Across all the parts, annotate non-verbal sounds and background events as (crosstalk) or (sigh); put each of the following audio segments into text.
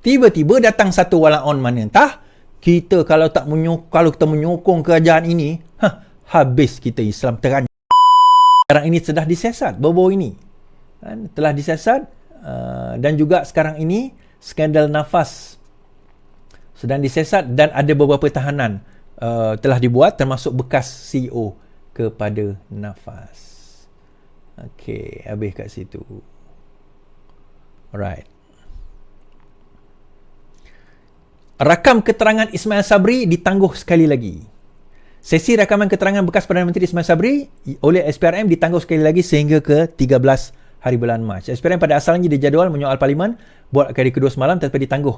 Tiba-tiba datang satu walaon mana entah. Kita kalau tak menyokong, kalau kita menyokong kerajaan ini, ha, habis kita Islam teran. Sekarang ini sudah disiasat, baru ini. Kan, telah disiasat uh, dan juga sekarang ini skandal nafas sedang disiasat dan ada beberapa tahanan uh, telah dibuat termasuk bekas CEO kepada nafas. Okey, habis kat situ. Alright. Rakam keterangan Ismail Sabri ditangguh sekali lagi. Sesi rakaman keterangan bekas Perdana Menteri Ismail Sabri oleh SPRM ditangguh sekali lagi sehingga ke 13 hari bulan Mac. SPRM pada asalnya dijadual menyoal Parlimen buat kali kedua semalam tetapi ditangguh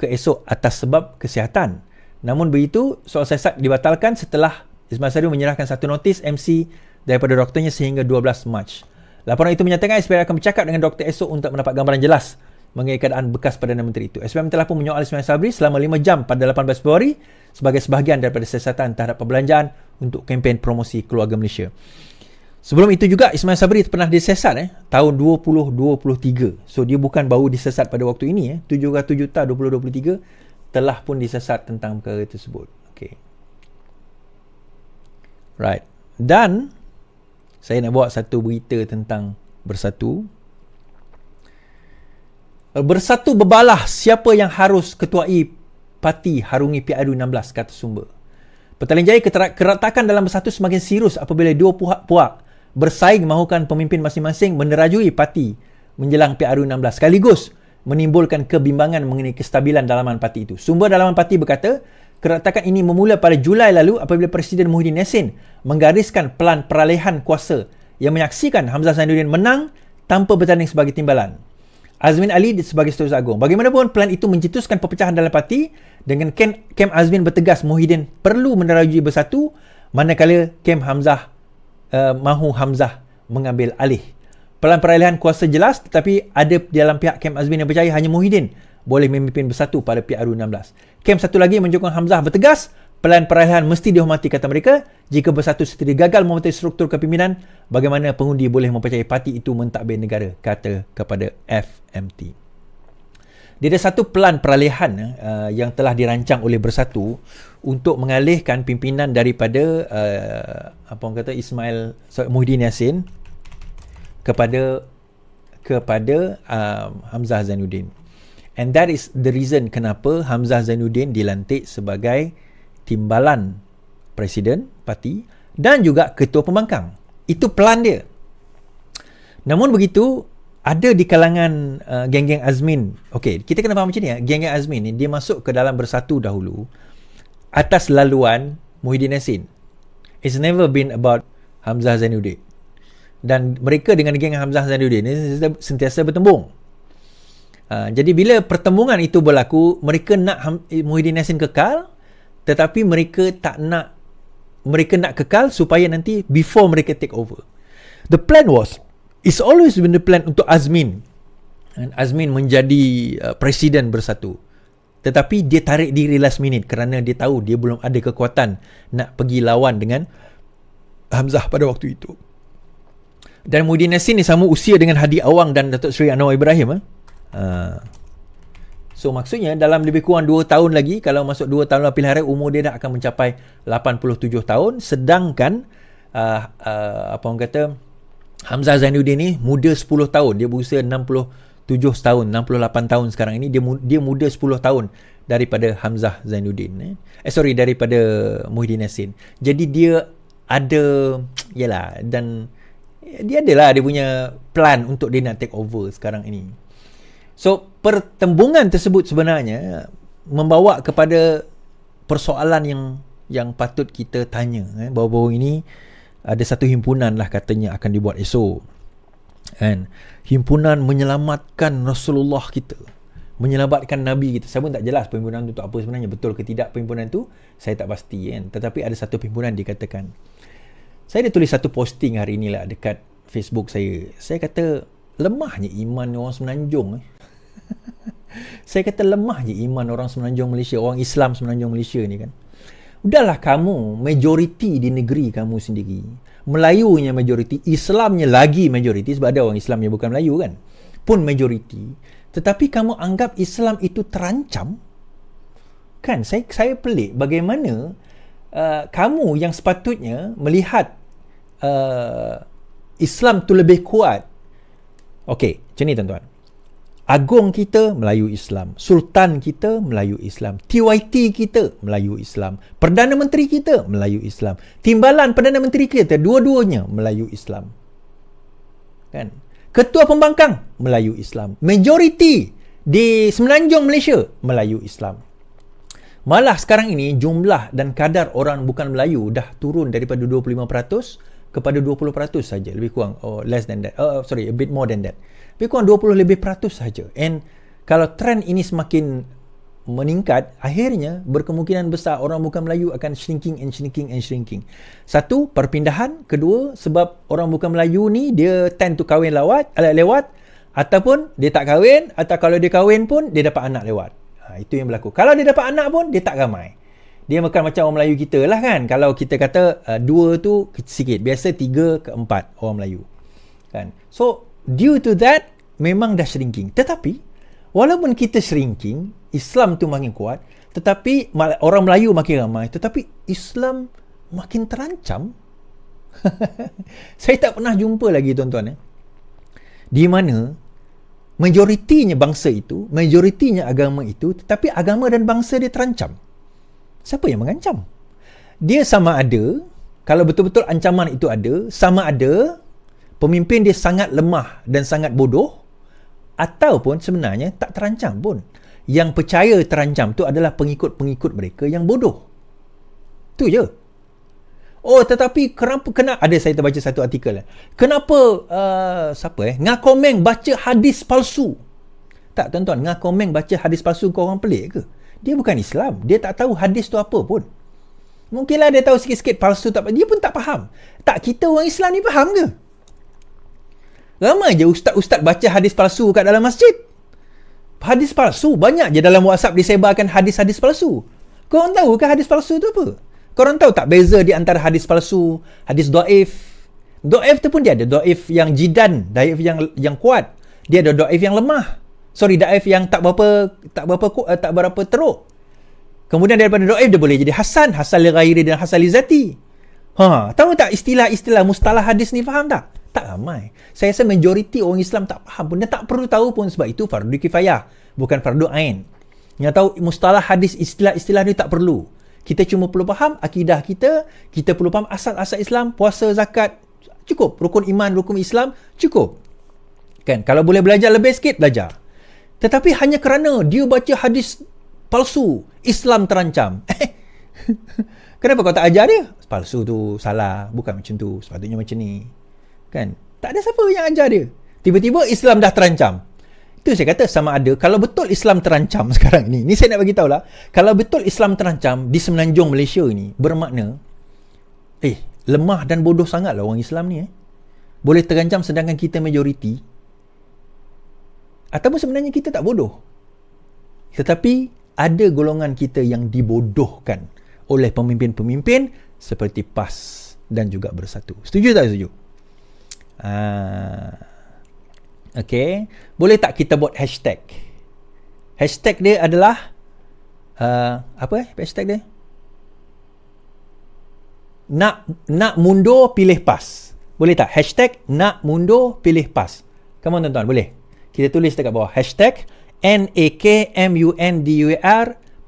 ke esok atas sebab kesihatan. Namun begitu, soal sesat dibatalkan setelah Ismail Sabri menyerahkan satu notis MC daripada doktornya sehingga 12 Mac. Laporan itu menyatakan SPRM akan bercakap dengan doktor esok untuk mendapat gambaran jelas mengenai keadaan bekas Perdana Menteri itu. SPM telah pun menyoal Ismail Sabri selama 5 jam pada 18 Februari sebagai sebahagian daripada siasatan terhadap perbelanjaan untuk kempen promosi keluarga Malaysia. Sebelum itu juga Ismail Sabri pernah disesat eh, tahun 2023. So dia bukan baru disesat pada waktu ini eh. 7 Juta 2023 telah pun disesat tentang perkara tersebut. Okay. Right. Dan saya nak bawa satu berita tentang bersatu Bersatu berbalah siapa yang harus ketuai parti harungi PRU 16 kata sumber. Petaling Jaya keratakan dalam bersatu semakin serius apabila dua puak bersaing mahukan pemimpin masing-masing menerajui parti menjelang PRU 16 sekaligus menimbulkan kebimbangan mengenai kestabilan dalaman parti itu. Sumber dalaman parti berkata, keratakan ini memula pada Julai lalu apabila Presiden Muhyiddin Yassin menggariskan pelan peralihan kuasa yang menyaksikan Hamzah Zainuddin menang tanpa bertanding sebagai timbalan. Azmin Ali sebagai Setiausaha Agung. Bagaimanapun plan itu mencetuskan perpecahan dalam parti dengan Kem, Kem Azmin bertegas Muhyiddin perlu menerajui bersatu manakala Kem Hamzah uh, mahu Hamzah mengambil alih. Pelan peralihan kuasa jelas tetapi ada dalam pihak Kem Azmin yang percaya hanya Muhyiddin boleh memimpin bersatu pada PRU 16. Kem satu lagi menyokong Hamzah bertegas Pelan peralihan mesti dihormati kata mereka. Jika bersatu sendiri gagal memenuhi struktur kepimpinan, bagaimana pengundi boleh mempercayai parti itu mentadbir negara, kata kepada FMT. Dia ada satu pelan peralihan uh, yang telah dirancang oleh Bersatu untuk mengalihkan pimpinan daripada uh, apa orang kata Ismail sorry, Muhyiddin Yassin kepada kepada um, Hamzah Zainuddin. And that is the reason kenapa Hamzah Zainuddin dilantik sebagai timbalan presiden parti dan juga ketua pembangkang. Itu pelan dia. Namun begitu, ada di kalangan uh, geng-geng Azmin. Okey, kita kena faham macam ni ya. Geng-geng Azmin ni dia masuk ke dalam bersatu dahulu atas laluan Muhyiddin Yassin. It's never been about Hamzah Zainuddin. Dan mereka dengan geng Hamzah Zainuddin ni sentiasa bertembung. Uh, jadi bila pertembungan itu berlaku, mereka nak Ham- Muhyiddin Yassin kekal tetapi mereka tak nak mereka nak kekal supaya nanti before mereka take over. The plan was it's always been the plan untuk Azmin. Azmin menjadi uh, presiden bersatu. Tetapi dia tarik diri last minute kerana dia tahu dia belum ada kekuatan nak pergi lawan dengan Hamzah pada waktu itu. Dan Muhyiddin Yassin ni sama usia dengan Hadi Awang dan Datuk Seri Anwar Ibrahim eh? uh, So maksudnya dalam lebih kurang 2 tahun lagi kalau masuk 2 tahun lepas pilihan raya umur dia dah akan mencapai 87 tahun. Sedangkan uh, uh, apa orang kata Hamzah Zainuddin ni muda 10 tahun. Dia berusia 67 tahun 68 tahun sekarang ini. Dia dia muda 10 tahun daripada Hamzah Zainuddin eh, eh sorry daripada Muhyiddin Yassin. Jadi dia ada yalah dan dia adalah dia punya plan untuk dia nak take over sekarang ini. So pertembungan tersebut sebenarnya membawa kepada persoalan yang yang patut kita tanya eh. Bahawa ini ada satu himpunan lah katanya akan dibuat esok kan. Himpunan menyelamatkan Rasulullah kita menyelamatkan Nabi kita. Saya pun tak jelas perhimpunan itu untuk apa sebenarnya betul ke tidak perhimpunan itu saya tak pasti kan. Tetapi ada satu perhimpunan dikatakan. Saya ada tulis satu posting hari inilah dekat Facebook saya. Saya kata lemahnya iman orang semenanjung eh (laughs) saya kata lemah je iman orang semenanjung Malaysia, orang Islam semenanjung Malaysia ni kan. Udahlah kamu, majoriti di negeri kamu sendiri. Melayunya majoriti, Islamnya lagi majoriti sebab ada orang Islam yang bukan Melayu kan. pun majoriti tetapi kamu anggap Islam itu terancam kan saya saya pelik bagaimana uh, kamu yang sepatutnya melihat uh, Islam tu lebih kuat okey macam ni tuan-tuan Agung kita Melayu Islam, Sultan kita Melayu Islam, TYT kita Melayu Islam, Perdana Menteri kita Melayu Islam, Timbalan Perdana Menteri kita dua-duanya Melayu Islam. Kan? Ketua Pembangkang Melayu Islam, majoriti di Semenanjung Malaysia Melayu Islam. Malah sekarang ini jumlah dan kadar orang bukan Melayu dah turun daripada 25% kepada 20% saja, lebih kurang oh less than that. Oh sorry, a bit more than that lebih kurang 20 lebih peratus saja. And kalau trend ini semakin meningkat, akhirnya berkemungkinan besar orang bukan Melayu akan shrinking and shrinking and shrinking. Satu, perpindahan. Kedua, sebab orang bukan Melayu ni dia tend to kahwin lewat, lewat ataupun dia tak kahwin atau kalau dia kahwin pun dia dapat anak lewat. Ha, itu yang berlaku. Kalau dia dapat anak pun dia tak ramai. Dia bukan macam orang Melayu kita lah kan. Kalau kita kata uh, dua tu sikit. Biasa tiga ke empat orang Melayu. Kan? So, due to that, memang dah shrinking. Tetapi, walaupun kita shrinking, Islam tu makin kuat, tetapi orang Melayu makin ramai, tetapi Islam makin terancam. (laughs) Saya tak pernah jumpa lagi tuan-tuan. Eh? Di mana majoritinya bangsa itu, majoritinya agama itu, tetapi agama dan bangsa dia terancam. Siapa yang mengancam? Dia sama ada, kalau betul-betul ancaman itu ada, sama ada pemimpin dia sangat lemah dan sangat bodoh, ataupun sebenarnya tak terancam pun. Yang percaya terancam tu adalah pengikut-pengikut mereka yang bodoh. Tu je. Oh tetapi kenapa kena ada saya terbaca satu artikel eh. Kenapa uh, siapa eh Ngakomeng baca hadis palsu? Tak tuan-tuan, Ngakomeng baca hadis palsu kau orang pelik ke? Dia bukan Islam. Dia tak tahu hadis tu apa pun. Mungkinlah dia tahu sikit-sikit palsu tak dia pun tak faham. Tak kita orang Islam ni faham ke? Ramai je ustaz-ustaz baca hadis palsu kat dalam masjid. Hadis palsu. Banyak je dalam WhatsApp disebarkan hadis-hadis palsu. Korang tahu ke hadis palsu tu apa? Korang tahu tak beza di antara hadis palsu, hadis do'if? Do'if tu pun dia ada. Do'if yang jidan. Do'if yang yang kuat. Dia ada do'if yang lemah. Sorry, do'if yang tak berapa tak berapa uh, tak berapa teruk. Kemudian daripada do'if dia boleh jadi hasan. Hasan li ghairi dan hasan li zati. Ha, tahu tak istilah-istilah mustalah hadis ni faham tak? Tak ramai. Saya rasa majoriti orang Islam tak faham pun. Dia tak perlu tahu pun sebab itu fardu kifayah. Bukan fardu ain. Yang tahu mustalah hadis istilah-istilah ni tak perlu. Kita cuma perlu faham akidah kita. Kita perlu faham asal-asal Islam. Puasa, zakat. Cukup. Rukun iman, rukun Islam. Cukup. Kan? Kalau boleh belajar lebih sikit, belajar. Tetapi hanya kerana dia baca hadis palsu. Islam terancam. (laughs) Kenapa kau tak ajar dia? Palsu tu salah. Bukan macam tu. Sepatutnya macam ni. Kan? Tak ada siapa yang ajar dia. Tiba-tiba Islam dah terancam. Itu saya kata sama ada kalau betul Islam terancam (laughs) sekarang ni. Ni saya nak bagi lah. Kalau betul Islam terancam di semenanjung Malaysia ni bermakna eh lemah dan bodoh sangat lah orang Islam ni eh. Boleh terancam sedangkan kita majoriti. Ataupun sebenarnya kita tak bodoh. Tetapi ada golongan kita yang dibodohkan oleh pemimpin-pemimpin seperti PAS dan juga bersatu. Setuju tak setuju? Ah. Okay. Boleh tak kita buat hashtag? Hashtag dia adalah uh, apa eh hashtag dia? Nak nak mundur pilih PAS. Boleh tak? Hashtag nak mundur pilih PAS. Come on tuan-tuan, boleh? Kita tulis dekat bawah. Hashtag N-A-K-M-U-N-D-U-R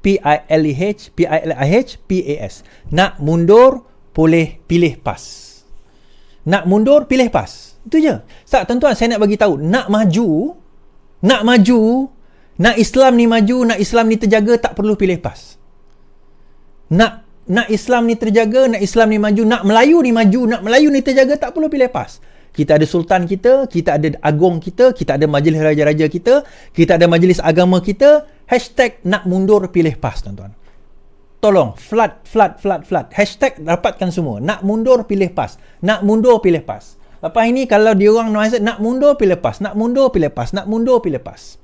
P-I-L-E-H P-I-L-I-H P-A-S. Nak mundur boleh pilih PAS. Nak mundur, pilih PAS. Itu je. Tak, tuan-tuan, saya nak bagi tahu. Nak maju, nak maju, nak Islam ni maju, nak Islam ni terjaga, tak perlu pilih PAS. Nak nak Islam ni terjaga, nak Islam ni maju, nak Melayu ni maju, nak Melayu ni terjaga, tak perlu pilih PAS. Kita ada sultan kita, kita ada agung kita, kita ada majlis raja-raja kita, kita ada majlis agama kita. Hashtag nak mundur pilih PAS, tuan-tuan tolong flood flood flood flood hashtag dapatkan semua nak mundur pilih pas nak mundur pilih pas lepas ini kalau dia orang nak mundur pilih pas nak mundur pilih pas nak mundur pilih pas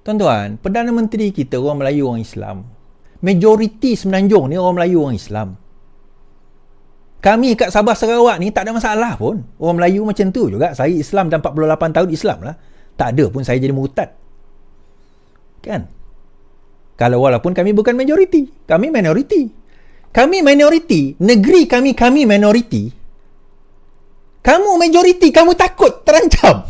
tuan-tuan perdana menteri kita orang Melayu orang Islam majoriti semenanjung ni orang Melayu orang Islam Kami kat Sabah Sarawak ni tak ada masalah pun. Orang Melayu macam tu juga. Saya Islam dan 48 tahun Islam lah. Tak ada pun saya jadi murtad. Kan? Kalau walaupun kami bukan majoriti. Kami minoriti. Kami minoriti. Negeri kami, kami minoriti. Kamu majoriti, kamu takut, terancam.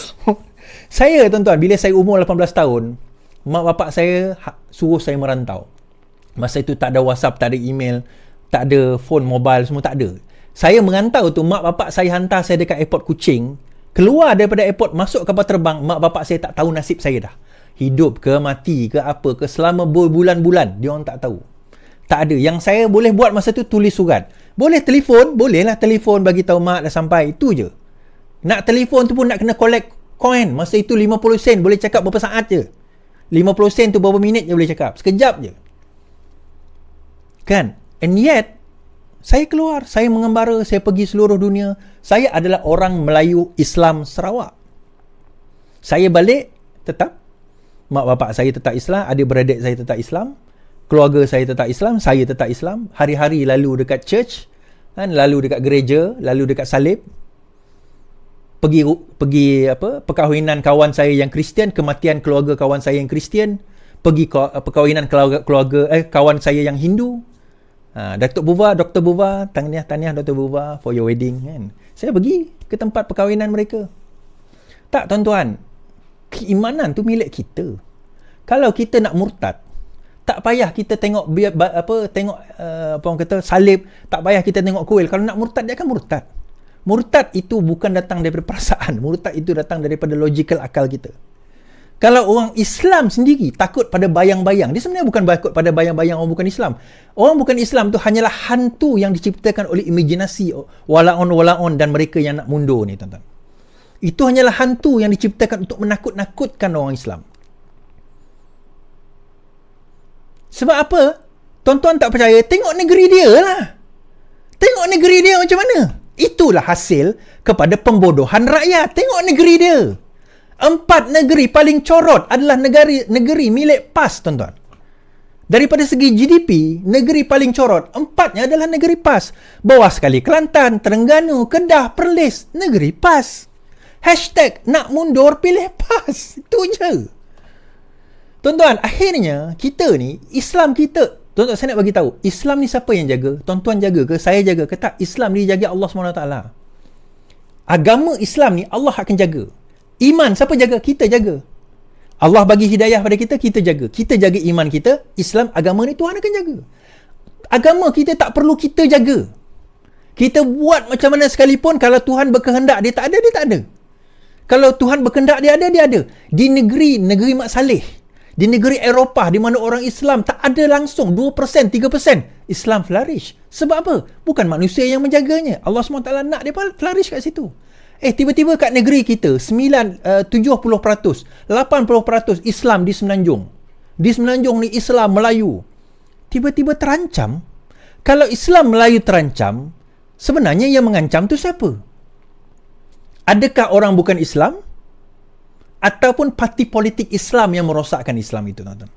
(laughs) saya tuan-tuan, bila saya umur 18 tahun, mak bapak saya ha, suruh saya merantau. Masa itu tak ada WhatsApp, tak ada email, tak ada phone mobile, semua tak ada. Saya merantau tu, mak bapak saya hantar saya dekat airport Kuching, keluar daripada airport, masuk kapal terbang, mak bapak saya tak tahu nasib saya dah. Hidup ke, mati ke, apa ke, selama berbulan-bulan, dia orang tak tahu. Tak ada. Yang saya boleh buat masa tu, tulis surat. Boleh telefon, bolehlah telefon bagi tahu mak dah sampai. Itu je. Nak telefon tu pun nak kena collect coin. Masa itu 50 sen, boleh cakap berapa saat je. 50 sen tu berapa minit je boleh cakap. Sekejap je. Kan? And yet, saya keluar, saya mengembara, saya pergi seluruh dunia. Saya adalah orang Melayu Islam Sarawak. Saya balik, tetap. Mak bapak saya tetap Islam, adik-beradik saya tetap Islam. Keluarga saya tetap Islam, saya tetap Islam. Hari-hari lalu dekat church, kan? lalu dekat gereja, lalu dekat salib pergi pergi apa perkahwinan kawan saya yang Kristian kematian keluarga kawan saya yang Kristian pergi perkahwinan keluarga, keluarga eh kawan saya yang Hindu ha, Datuk Buva Dr. Buva tahniah tahniah Dr. Buva for your wedding kan saya pergi ke tempat perkahwinan mereka tak tuan-tuan keimanan tu milik kita kalau kita nak murtad tak payah kita tengok apa tengok uh, apa orang kata salib tak payah kita tengok kuil kalau nak murtad dia akan murtad Murtad itu bukan datang daripada perasaan. (laughs) Murtad itu datang daripada logical akal kita. Kalau orang Islam sendiri takut pada bayang-bayang, dia sebenarnya bukan takut pada bayang-bayang orang bukan Islam. Orang bukan Islam tu hanyalah hantu yang diciptakan oleh imajinasi walaon-walaon dan mereka yang nak mundur ni, tuan-tuan. Itu hanyalah hantu yang diciptakan untuk menakut-nakutkan orang Islam. Sebab apa? Tuan-tuan tak percaya, tengok negeri dia lah. Tengok negeri dia macam mana? Itulah hasil kepada pembodohan rakyat. Tengok negeri dia. Empat negeri paling corot adalah negeri negeri milik PAS, tuan-tuan. Daripada segi GDP, negeri paling corot, empatnya adalah negeri PAS. Bawah sekali Kelantan, Terengganu, Kedah, Perlis, negeri PAS. Hashtag nak mundur pilih PAS. (laughs) Itu je. Tuan-tuan, akhirnya kita ni, Islam kita, Tuan-tuan saya nak bagi tahu, Islam ni siapa yang jaga? Tuan-tuan jaga ke? Saya jaga ke? Tak, Islam ni jaga Allah SWT. Agama Islam ni Allah akan jaga. Iman siapa jaga? Kita jaga. Allah bagi hidayah pada kita, kita jaga. Kita jaga iman kita, Islam agama ni Tuhan akan jaga. Agama kita tak perlu kita jaga. Kita buat macam mana sekalipun kalau Tuhan berkehendak dia tak ada, dia tak ada. Kalau Tuhan berkehendak dia ada, dia ada. Di negeri, negeri Mak Saleh, di negeri Eropah di mana orang Islam tak ada langsung 2%, 3% Islam flourish. Sebab apa? Bukan manusia yang menjaganya. Allah SWT nak dia flourish kat situ. Eh, tiba-tiba kat negeri kita, 9, uh, 70%, 80% Islam di Semenanjung. Di Semenanjung ni Islam Melayu. Tiba-tiba terancam. Kalau Islam Melayu terancam, sebenarnya yang mengancam tu siapa? Adakah orang bukan Islam? ataupun parti politik Islam yang merosakkan Islam itu tuan-tuan.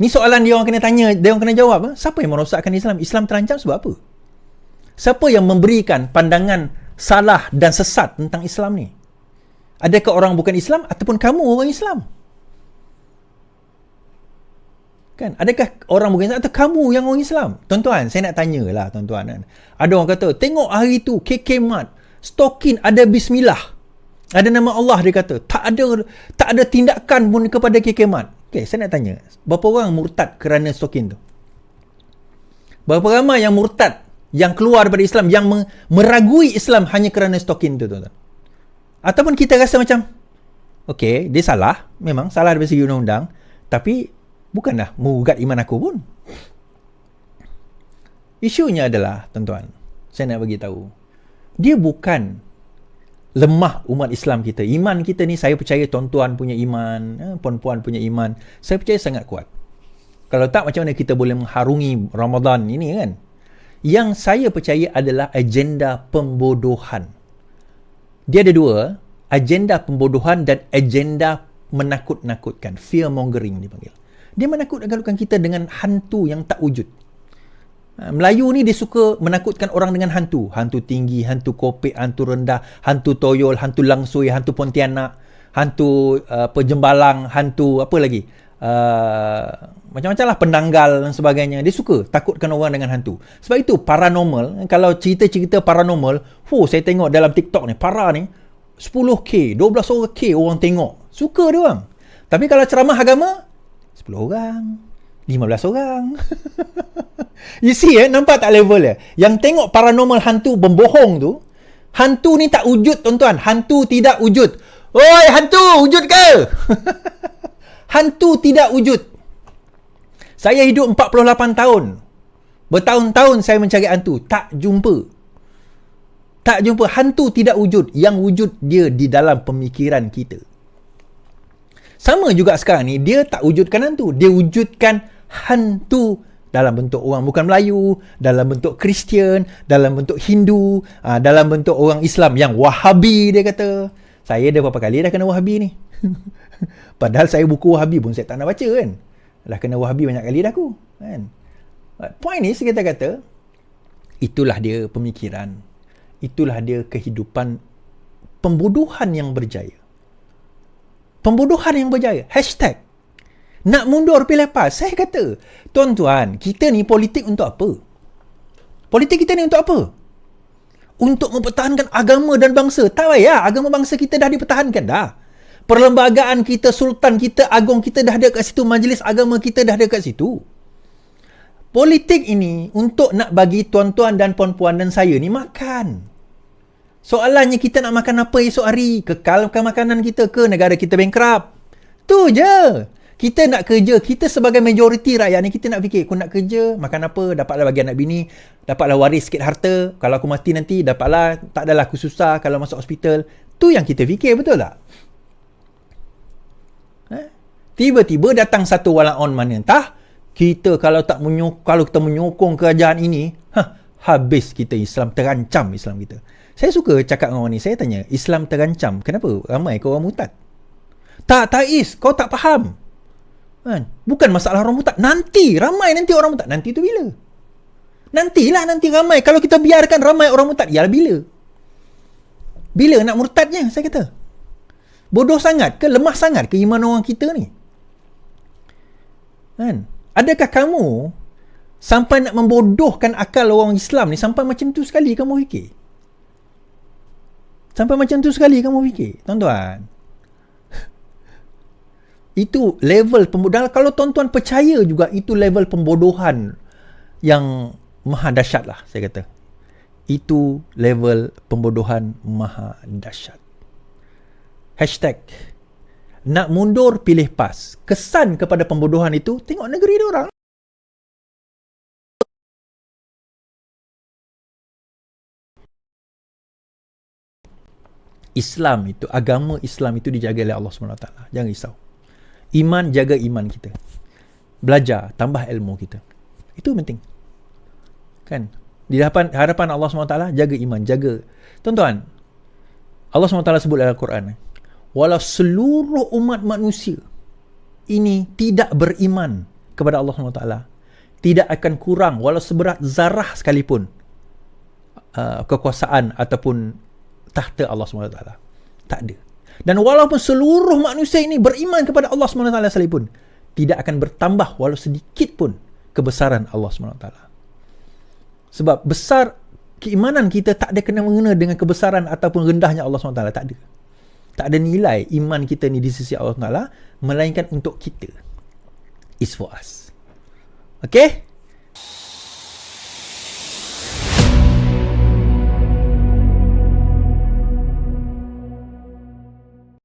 Ni soalan dia orang kena tanya, dia orang kena jawab. Eh? Siapa yang merosakkan Islam? Islam terancam sebab apa? Siapa yang memberikan pandangan salah dan sesat tentang Islam ni? Adakah orang bukan Islam ataupun kamu orang Islam? Kan? Adakah orang bukan Islam atau kamu yang orang Islam? Tuan-tuan, saya nak tanyalah tuan-tuan. Kan? Ada orang kata, tengok hari tu KK Mat, stokin ada bismillah. Ada nama Allah dia kata. Tak ada tak ada tindakan pun kepada kekemat. Okey, saya nak tanya. Berapa orang murtad kerana stokin tu? Berapa ramai yang murtad yang keluar daripada Islam yang meragui Islam hanya kerana stokin tu tuan-tuan? Ataupun kita rasa macam okey, dia salah, memang salah dari segi undang-undang, tapi bukanlah mengugat iman aku pun. Isunya adalah, tuan-tuan, saya nak bagi tahu. Dia bukan lemah umat Islam kita. Iman kita ni saya percaya tuan-tuan punya iman, eh, puan-puan punya iman. Saya percaya sangat kuat. Kalau tak macam mana kita boleh mengharungi Ramadan ini kan? Yang saya percaya adalah agenda pembodohan. Dia ada dua, agenda pembodohan dan agenda menakut-nakutkan. Fear mongering dipanggil. Dia menakut-nakutkan kita dengan hantu yang tak wujud. Ha, Melayu ni dia suka menakutkan orang dengan hantu. Hantu tinggi, hantu kopek, hantu rendah, hantu toyol, hantu langsui, hantu pontianak, hantu uh, pejembalang, hantu apa lagi? Uh, macam-macam lah penanggal dan sebagainya. Dia suka takutkan orang dengan hantu. Sebab itu paranormal, kalau cerita-cerita paranormal, hu saya tengok dalam TikTok ni, para ni 10k, 12k orang tengok. Suka dia orang. Tapi kalau ceramah agama 10 orang, 15 orang. (laughs) you see eh, nampak tak level dia? Yang tengok paranormal hantu membohong tu, hantu ni tak wujud tuan-tuan. Hantu tidak wujud. Oi, hantu wujud ke? (laughs) hantu tidak wujud. Saya hidup 48 tahun. Bertahun-tahun saya mencari hantu. Tak jumpa. Tak jumpa. Hantu tidak wujud. Yang wujud dia di dalam pemikiran kita. Sama juga sekarang ni, dia tak wujudkan hantu. Dia wujudkan hantu dalam bentuk orang bukan Melayu, dalam bentuk Kristian, dalam bentuk Hindu, uh, dalam bentuk orang Islam yang Wahabi dia kata. Saya dah berapa kali dah kena Wahabi ni. (laughs) Padahal saya buku Wahabi pun saya tak nak baca kan. Dah kena Wahabi banyak kali dah aku. Kan? But point ni kita kata, itulah dia pemikiran. Itulah dia kehidupan pembuduhan yang berjaya. Pembuduhan yang berjaya. Hashtag nak mundur pilih lepas. Saya kata, tuan-tuan, kita ni politik untuk apa? Politik kita ni untuk apa? Untuk mempertahankan agama dan bangsa. Tak payah, agama bangsa kita dah dipertahankan dah. Perlembagaan kita, sultan kita, agung kita dah ada kat situ. Majlis agama kita dah ada kat situ. Politik ini untuk nak bagi tuan-tuan dan puan-puan dan saya ni makan. Soalannya kita nak makan apa esok hari? Kekalkan makanan kita ke negara kita bankrupt? Tu je. Kita nak kerja, kita sebagai majoriti rakyat ni kita nak fikir, aku nak kerja, makan apa, dapatlah bagi anak bini, dapatlah waris sikit harta, kalau aku mati nanti dapatlah, tak adalah aku susah kalau masuk hospital. Tu yang kita fikir, betul tak? Eh? Tiba-tiba datang satu on mana entah, kita kalau tak menyok kalau kita menyokong kerajaan ini, ha, habis kita Islam terancam Islam kita. Saya suka cakap dengan orang ni, saya tanya, Islam terancam, kenapa? Ramai kau orang mutad. Tak, is, kau tak faham. Kan? Bukan masalah orang murtad. Nanti ramai nanti orang murtad. Nanti tu bila? Nantilah nanti ramai. Kalau kita biarkan ramai orang murtad, ya bila? Bila nak murtadnya, saya kata. Bodoh sangat ke lemah sangat ke iman orang kita ni? Kan? Adakah kamu sampai nak membodohkan akal orang Islam ni sampai macam tu sekali kamu fikir? Sampai macam tu sekali kamu fikir? Tuan-tuan, itu level pembodohan kalau tuan-tuan percaya juga itu level pembodohan yang maha dahsyat lah saya kata. Itu level pembodohan maha dahsyat hashtag nak mundur pilih pas. Kesan kepada pembodohan itu tengok negeri dia orang. Islam itu agama Islam itu dijaga oleh Allah SWT jangan risau Iman jaga iman kita. Belajar, tambah ilmu kita. Itu penting. Kan? Di hadapan, hadapan Allah SWT, jaga iman, jaga. Tuan-tuan, Allah SWT sebut dalam Al-Quran, walau seluruh umat manusia ini tidak beriman kepada Allah SWT, tidak akan kurang walau seberat zarah sekalipun uh, kekuasaan ataupun tahta Allah SWT. Tak ada. Dan walaupun seluruh manusia ini beriman kepada Allah SWT sekalipun, tidak akan bertambah walau sedikit pun kebesaran Allah SWT. Sebab besar keimanan kita tak ada kena mengena dengan kebesaran ataupun rendahnya Allah SWT. Tak ada. Tak ada nilai iman kita ni di sisi Allah SWT, melainkan untuk kita. Is for us. Okay?